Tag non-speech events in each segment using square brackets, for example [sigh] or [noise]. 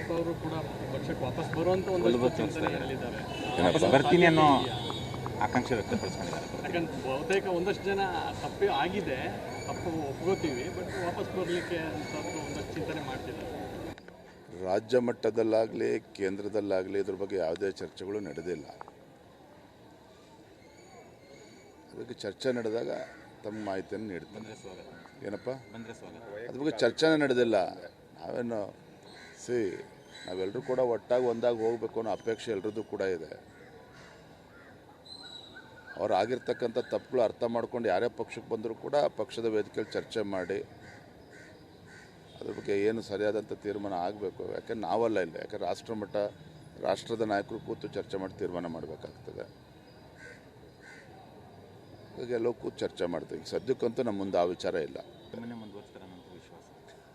ಯಡಿಯೂರಪ್ಪ ಅವರು ಕೂಡ ಪಕ್ಷಕ್ಕೆ ವಾಪಸ್ ಬರುವಂತ ಏನಪ್ಪ? ಬರ್ತೀನಿ ಅನ್ನೋ ಆಕಾಂಕ್ಷೆ ವ್ಯಕ್ತಪಡಿಸ್ಕೊಂಡಿದ್ದಾರೆ. ಯಾಕಂದ್ರೆ ಬಹುತೇಕ ಒಂದಷ್ಟು ಜನ ತಪ್ಪು ಆಗಿದೆ ತಪ್ಪು ಒಪ್ಕೋತೀವಿ ಬಟ್ ವಾಪಸ್ ಬರಲಿಕ್ಕೆ ಅಂತ ಒಂದಷ್ಟು ಚಿಂತನೆ ಮಾಡ್ತಿದ್ದಾರೆ. ರಾಜ್ಯ ಮಟ್ಟದಲ್ಲಾಗಲಿ ಕೇಂದ್ರದಲ್ಲಾಗಲಿ ಇದ್ರ ಬಗ್ಗೆ ಯಾವುದೇ ಚರ್ಚೆಗಳು ನಡೆದಿಲ್ಲ ಅದಕ್ಕೆ ಚರ್ಚೆ ನಡೆದಾಗ ತಮ್ಮ ಮಾಹಿತಿಯನ್ನು ನೀಡ್ತಾರೆ. ಏನಪ್ಪ? ಬಂದರೆ ಸ್ವಾಗತ. ಅದ್ರ ಬಗ್ಗೆ ಚರ್ಚೆನೇ ನಡೆದಿಲ್ಲ. ನಾವೇನು ಸಿ ನಾವೆಲ್ಲರೂ ಕೂಡ ಒಟ್ಟಾಗಿ ಒಂದಾಗಿ ಹೋಗಬೇಕು ಅನ್ನೋ ಅಪೇಕ್ಷೆ ಎಲ್ರದ್ದು ಕೂಡ ಇದೆ. ಅವ್ರು ಆಗಿರ್ತಕ್ಕಂಥ ತಪ್ಪುಗಳು ಅರ್ಥ ಮಾಡ್ಕೊಂಡು ಯಾರೇ ಪಕ್ಷಕ್ಕೆ ಬಂದರೂ ಕೂಡ ಪಕ್ಷದ ವೇದಿಕೆಯಲ್ಲಿ ಚರ್ಚೆ ಮಾಡಿ ಅದ್ರ ಬಗ್ಗೆ ಏನು ಸರಿಯಾದಂಥ ತೀರ್ಮಾನ ಆಗಬೇಕು. ಯಾಕಂದ್ರೆ ನಾವಲ್ಲ ಇಲ್ಲ ಯಾಕಂದ್ರೆ ರಾಷ್ಟ್ರಮಟ್ಟ ರಾಷ್ಟ್ರದ ನಾಯಕರು ಕೂತು ಚರ್ಚೆ ಮಾಡಿ ತೀರ್ಮಾನ ಮಾಡಬೇಕಾಗ್ತದೆ. ಹಾಗಾಗಿ ಎಲ್ಲೋ ಕೂತು ಚರ್ಚೆ ಮಾಡ್ತೀವಿ. ಸದ್ಯಕ್ಕಂತೂ ನಮ್ಮ ಮುಂದೆ ಆ ವಿಚಾರ ಇಲ್ಲ.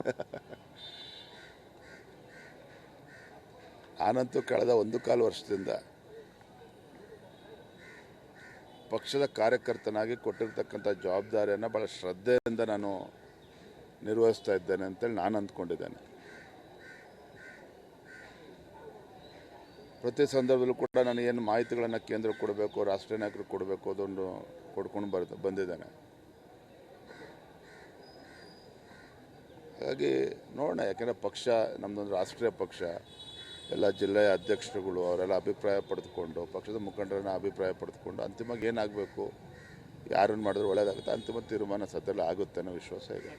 [laughs] ಆನಂತೂ ಕಳೆದ ಒಂದು ಕಾಲು ವರ್ಷದಿಂದ ಪಕ್ಷದ ಕಾರ್ಯಕರ್ತನಾಗಿ ಕೊಟ್ಟಿರ್ತಕ್ಕಂಥ ಜವಾಬ್ದಾರಿಯನ್ನು ಭಾಳ ಶ್ರದ್ಧೆಯಿಂದ ನಾನು ನಿರ್ವಹಿಸ್ತಾ ಇದ್ದೇನೆ ಅಂತೇಳಿ ನಾನು ಅಂದ್ಕೊಂಡಿದ್ದೇನೆ. ಪ್ರತಿ ಸಂದರ್ಭದಲ್ಲೂ ಕೂಡ ನಾನು ಏನು ಮಾಹಿತಿಗಳನ್ನು ಕೇಂದ್ರ ಕೊಡಬೇಕು, ರಾಷ್ಟ್ರೀಯ ನಾಯಕರಿಗೆ ಕೊಡಬೇಕು ಅದೊಂದು ಕೊಡ್ಕೊಂಡು ಬರ್, ಬಂದಿದ್ದೇನೆ. ಹಾಗಾಗಿ ನೋಡೋಣ, ಯಾಕೆಂದರೆ ಪಕ್ಷ ನಮ್ಮದೊಂದು ರಾಷ್ಟ್ರೀಯ ಪಕ್ಷ. ಎಲ್ಲ ಜಿಲ್ಲೆಯ ಅಧ್ಯಕ್ಷರುಗಳು ಅವರೆಲ್ಲ ಅಭಿಪ್ರಾಯ ಪಡೆದುಕೊಂಡು, ಪಕ್ಷದ ಮುಖಂಡರನ್ನ ಅಭಿಪ್ರಾಯ ಪಡೆದುಕೊಂಡು ಅಂತಿಮವಾಗಿ ಏನಾಗಬೇಕು ಯಾರನ್ನು ಮಾಡಿದ್ರೆ ಒಳ್ಳೆಯದಾಗುತ್ತೆ ಅಂತಿಮ ತೀರ್ಮಾನ ಸದ್ಯದಲ್ಲಿ ಆಗುತ್ತೆ ಅನ್ನೋ ವಿಶ್ವಾಸ ಇದೆ.